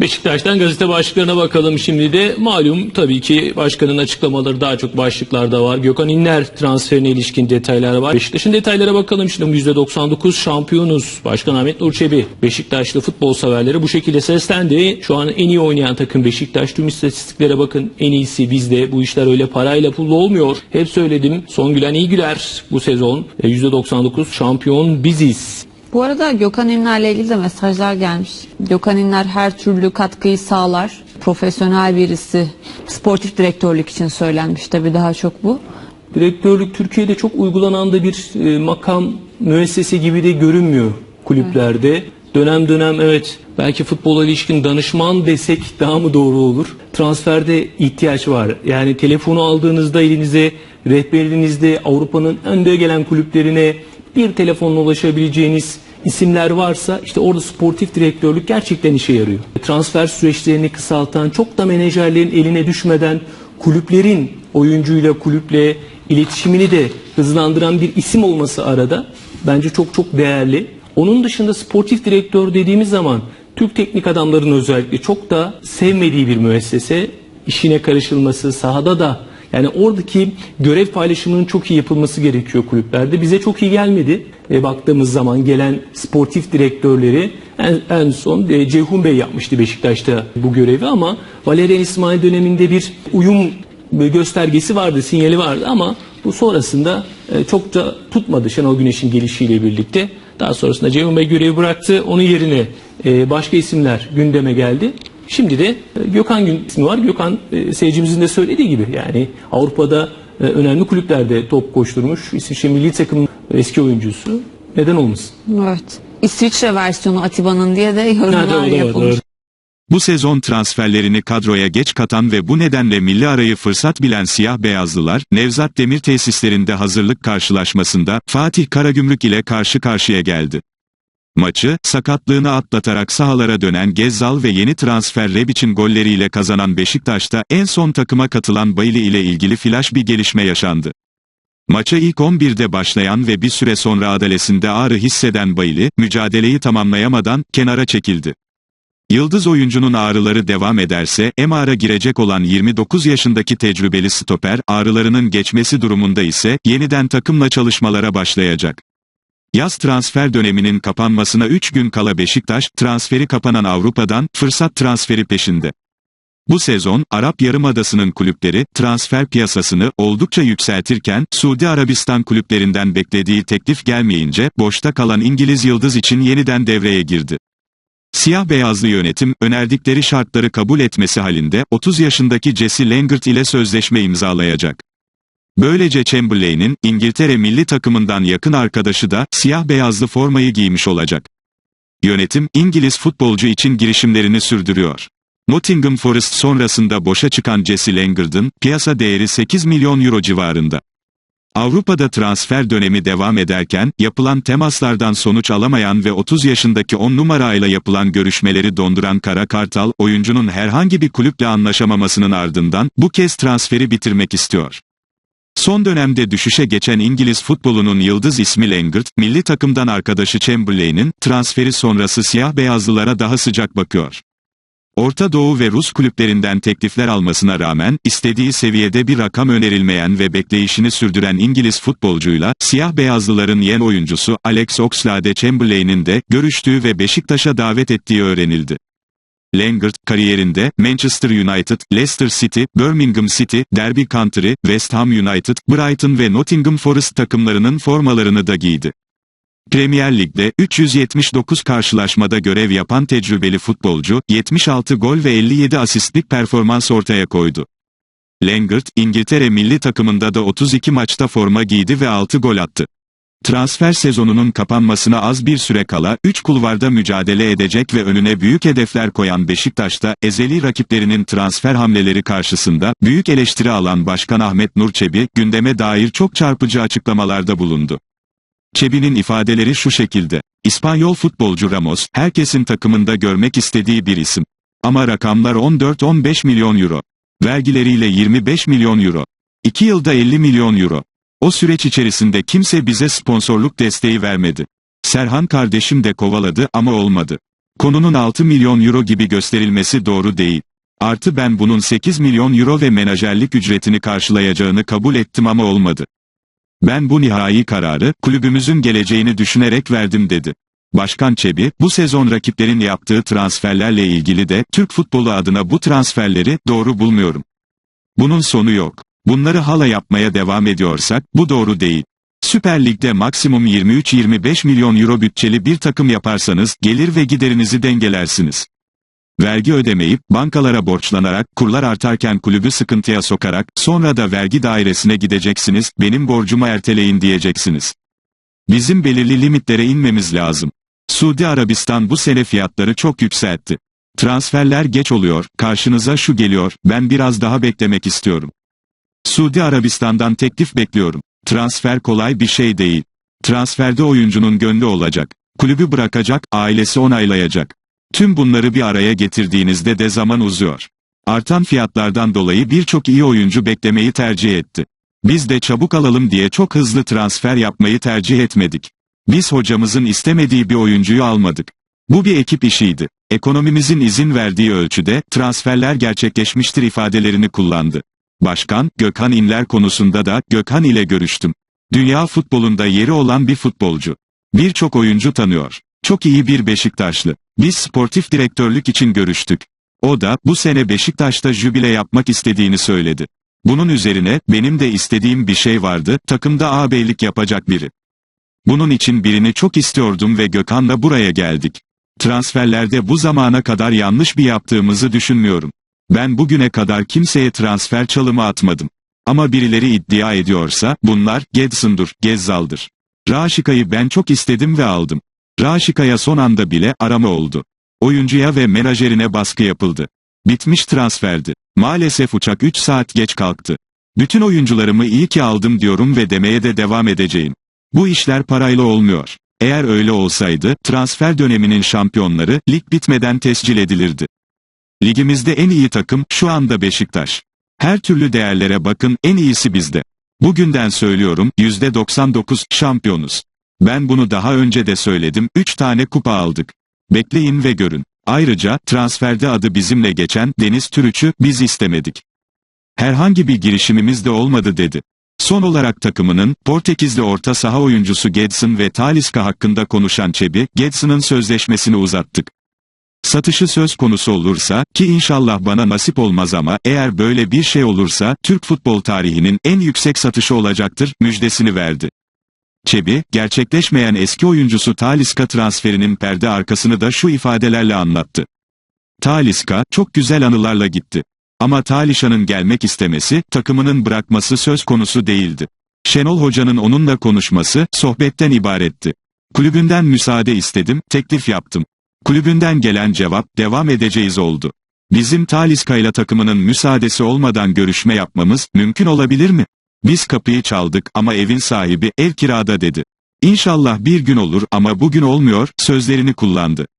Beşiktaş'tan gazete başlıklarına bakalım şimdi de. Malum tabii ki başkanın açıklamaları daha çok başlıklarda var. Gökhan İnler transferine ilişkin detaylar var. Beşiktaş'ın detaylara bakalım şimdi. %99 şampiyonuz. Başkan Ahmet Nur Çebi, Beşiktaşlı futbol severleri bu şekilde seslendi. Şu an en iyi oynayan takım Beşiktaş. Tüm istatistiklere bakın. En iyisi bizde. Bu işler öyle parayla pulla olmuyor. Hep söyledim. Son gülen iyi güler bu sezon. E, %99 şampiyon biziz. Bu arada Gökhan İnler'le ilgili de mesajlar gelmiş. Gökhan İnler her türlü katkıyı sağlar. Profesyonel birisi. Sportif direktörlük için söylenmiş tabii daha çok bu. Direktörlük Türkiye'de çok uygulanan da bir e, makam müessese gibi de görünmüyor kulüplerde. Dönem dönem evet belki futbola ilişkin danışman desek daha mı doğru olur? Transferde ihtiyaç var. Yani telefonu aldığınızda elinize rehberinizde Avrupa'nın önde gelen kulüplerine bir telefonla ulaşabileceğiniz isimler varsa işte orada sportif direktörlük gerçekten işe yarıyor. Transfer süreçlerini kısaltan, çok da menajerlerin eline düşmeden kulüplerin oyuncuyla kulüple iletişimini de hızlandıran bir isim olması arada bence çok çok değerli. Onun dışında sportif direktör dediğimiz zaman Türk teknik adamların özellikle çok da sevmediği bir müessese işine karışılması sahada da yani oradaki görev paylaşımının çok iyi yapılması gerekiyor kulüplerde. Bize çok iyi gelmedi. E, baktığımız zaman gelen sportif direktörleri en, en son e, Ceyhun Bey yapmıştı Beşiktaş'ta bu görevi ama Valerian İsmail döneminde bir uyum göstergesi vardı, sinyali vardı ama bu sonrasında e, çok da tutmadı Şenol Güneş'in gelişiyle birlikte. Daha sonrasında Ceyhun Bey görevi bıraktı. Onun yerine e, başka isimler gündeme geldi. Şimdi de e, Gökhan Gün ismi var. Gökhan e, seyircimizin de söylediği gibi yani Avrupa'da e, önemli kulüplerde top koşturmuş. İsviçre milli takımın eski oyuncusu. Neden olmasın? Evet. İsviçre versiyonu Atiba'nın diye de Ha, yorumlar doğru, doğru, yapılmış. doğru. Bu sezon transferlerini kadroya geç katan ve bu nedenle milli arayı fırsat bilen siyah beyazlılar, Nevzat Demir tesislerinde hazırlık karşılaşmasında Fatih Karagümrük ile karşı karşıya geldi. Maçı, sakatlığını atlatarak sahalara dönen Gezzal ve yeni transfer Rebic'in golleriyle kazanan Beşiktaş'ta en son takıma katılan Bayli ile ilgili flash bir gelişme yaşandı. Maça ilk 11'de başlayan ve bir süre sonra adalesinde ağrı hisseden Bayli, mücadeleyi tamamlayamadan kenara çekildi. Yıldız oyuncunun ağrıları devam ederse MR'a girecek olan 29 yaşındaki tecrübeli stoper ağrılarının geçmesi durumunda ise yeniden takımla çalışmalara başlayacak. Yaz transfer döneminin kapanmasına 3 gün kala Beşiktaş, transferi kapanan Avrupa'dan fırsat transferi peşinde. Bu sezon, Arap Yarımadası'nın kulüpleri, transfer piyasasını oldukça yükseltirken, Suudi Arabistan kulüplerinden beklediği teklif gelmeyince, boşta kalan İngiliz Yıldız için yeniden devreye girdi. Siyah beyazlı yönetim, önerdikleri şartları kabul etmesi halinde, 30 yaşındaki Jesse Lingard ile sözleşme imzalayacak. Böylece Chamberlain'in, İngiltere milli takımından yakın arkadaşı da, siyah beyazlı formayı giymiş olacak. Yönetim, İngiliz futbolcu için girişimlerini sürdürüyor. Nottingham Forest sonrasında boşa çıkan Jesse Lingard'ın, piyasa değeri 8 milyon euro civarında. Avrupa'da transfer dönemi devam ederken, yapılan temaslardan sonuç alamayan ve 30 yaşındaki 10 numarayla yapılan görüşmeleri donduran Kara Kartal, oyuncunun herhangi bir kulüple anlaşamamasının ardından, bu kez transferi bitirmek istiyor. Son dönemde düşüşe geçen İngiliz futbolunun yıldız ismi Lingard, milli takımdan arkadaşı Chamberlain'in, transferi sonrası siyah beyazlılara daha sıcak bakıyor. Orta Doğu ve Rus kulüplerinden teklifler almasına rağmen, istediği seviyede bir rakam önerilmeyen ve bekleyişini sürdüren İngiliz futbolcuyla, siyah beyazlıların yen oyuncusu Alex Oxlade-Chamberlain'in de görüştüğü ve Beşiktaş'a davet ettiği öğrenildi. Lingard, kariyerinde Manchester United, Leicester City, Birmingham City, Derby County, West Ham United, Brighton ve Nottingham Forest takımlarının formalarını da giydi. Premier Lig'de 379 karşılaşmada görev yapan tecrübeli futbolcu, 76 gol ve 57 asistlik performans ortaya koydu. Lingard, İngiltere milli takımında da 32 maçta forma giydi ve 6 gol attı. Transfer sezonunun kapanmasına az bir süre kala 3 kulvarda mücadele edecek ve önüne büyük hedefler koyan Beşiktaş'ta ezeli rakiplerinin transfer hamleleri karşısında büyük eleştiri alan Başkan Ahmet Nur Çebi gündeme dair çok çarpıcı açıklamalarda bulundu. Çebi'nin ifadeleri şu şekilde. İspanyol futbolcu Ramos, herkesin takımında görmek istediği bir isim. Ama rakamlar 14-15 milyon euro. Vergileriyle 25 milyon euro. 2 yılda 50 milyon euro. O süreç içerisinde kimse bize sponsorluk desteği vermedi. Serhan kardeşim de kovaladı ama olmadı. Konunun 6 milyon euro gibi gösterilmesi doğru değil. Artı ben bunun 8 milyon euro ve menajerlik ücretini karşılayacağını kabul ettim ama olmadı. Ben bu nihai kararı, kulübümüzün geleceğini düşünerek verdim dedi. Başkan Çebi, bu sezon rakiplerin yaptığı transferlerle ilgili de, Türk futbolu adına bu transferleri, doğru bulmuyorum. Bunun sonu yok. Bunları hala yapmaya devam ediyorsak, bu doğru değil. Süper Lig'de maksimum 23-25 milyon euro bütçeli bir takım yaparsanız, gelir ve giderinizi dengelersiniz. Vergi ödemeyip, bankalara borçlanarak, kurlar artarken kulübü sıkıntıya sokarak, sonra da vergi dairesine gideceksiniz, benim borcumu erteleyin diyeceksiniz. Bizim belirli limitlere inmemiz lazım. Suudi Arabistan bu sene fiyatları çok yükseltti. Transferler geç oluyor, karşınıza şu geliyor, ben biraz daha beklemek istiyorum. Suudi Arabistan'dan teklif bekliyorum. Transfer kolay bir şey değil. Transferde oyuncunun gönlü olacak. Kulübü bırakacak, ailesi onaylayacak. Tüm bunları bir araya getirdiğinizde de zaman uzuyor. Artan fiyatlardan dolayı birçok iyi oyuncu beklemeyi tercih etti. Biz de çabuk alalım diye çok hızlı transfer yapmayı tercih etmedik. Biz hocamızın istemediği bir oyuncuyu almadık. Bu bir ekip işiydi. Ekonomimizin izin verdiği ölçüde transferler gerçekleşmiştir ifadelerini kullandı. Başkan, Gökhan İnler konusunda da Gökhan ile görüştüm. Dünya futbolunda yeri olan bir futbolcu. Birçok oyuncu tanıyor. Çok iyi bir Beşiktaşlı. Biz sportif direktörlük için görüştük. O da bu sene Beşiktaş'ta jübile yapmak istediğini söyledi. Bunun üzerine benim de istediğim bir şey vardı, takımda ağabeylik yapacak biri. Bunun için birini çok istiyordum ve Gökhan'la buraya geldik. Transferlerde bu zamana kadar yanlış bir yaptığımızı düşünmüyorum. Ben bugüne kadar kimseye transfer çalımı atmadım. Ama birileri iddia ediyorsa, bunlar, Gedson'dur, Gezzal'dır. Raşika'yı ben çok istedim ve aldım. Raşika'ya son anda bile arama oldu. Oyuncuya ve menajerine baskı yapıldı. Bitmiş transferdi. Maalesef uçak 3 saat geç kalktı. Bütün oyuncularımı iyi ki aldım diyorum ve demeye de devam edeceğim. Bu işler parayla olmuyor. Eğer öyle olsaydı, transfer döneminin şampiyonları, lig bitmeden tescil edilirdi. Ligimizde en iyi takım, şu anda Beşiktaş. Her türlü değerlere bakın, en iyisi bizde. Bugünden söylüyorum, %99 şampiyonuz. Ben bunu daha önce de söyledim, 3 tane kupa aldık. Bekleyin ve görün. Ayrıca, transferde adı bizimle geçen, Deniz Türüç'ü, biz istemedik. Herhangi bir girişimimiz de olmadı dedi. Son olarak takımının, Portekizli orta saha oyuncusu Gedson ve Talisca hakkında konuşan Çebi, Gedson'ın sözleşmesini uzattık. Satışı söz konusu olursa, ki inşallah bana nasip olmaz ama, eğer böyle bir şey olursa, Türk futbol tarihinin en yüksek satışı olacaktır, müjdesini verdi. Çebi, gerçekleşmeyen eski oyuncusu Talisca transferinin perde arkasını da şu ifadelerle anlattı. Talisca, çok güzel anılarla gitti. Ama Talişa'nın gelmek istemesi, takımının bırakması söz konusu değildi. Şenol Hoca'nın onunla konuşması, sohbetten ibaretti. Kulübünden müsaade istedim, teklif yaptım. Kulübünden gelen cevap, devam edeceğiz oldu. Bizim Talisca ile takımının müsaadesi olmadan görüşme yapmamız, mümkün olabilir mi? Biz kapıyı çaldık ama evin sahibi, ev kirada dedi. İnşallah bir gün olur ama bugün olmuyor, sözlerini kullandı.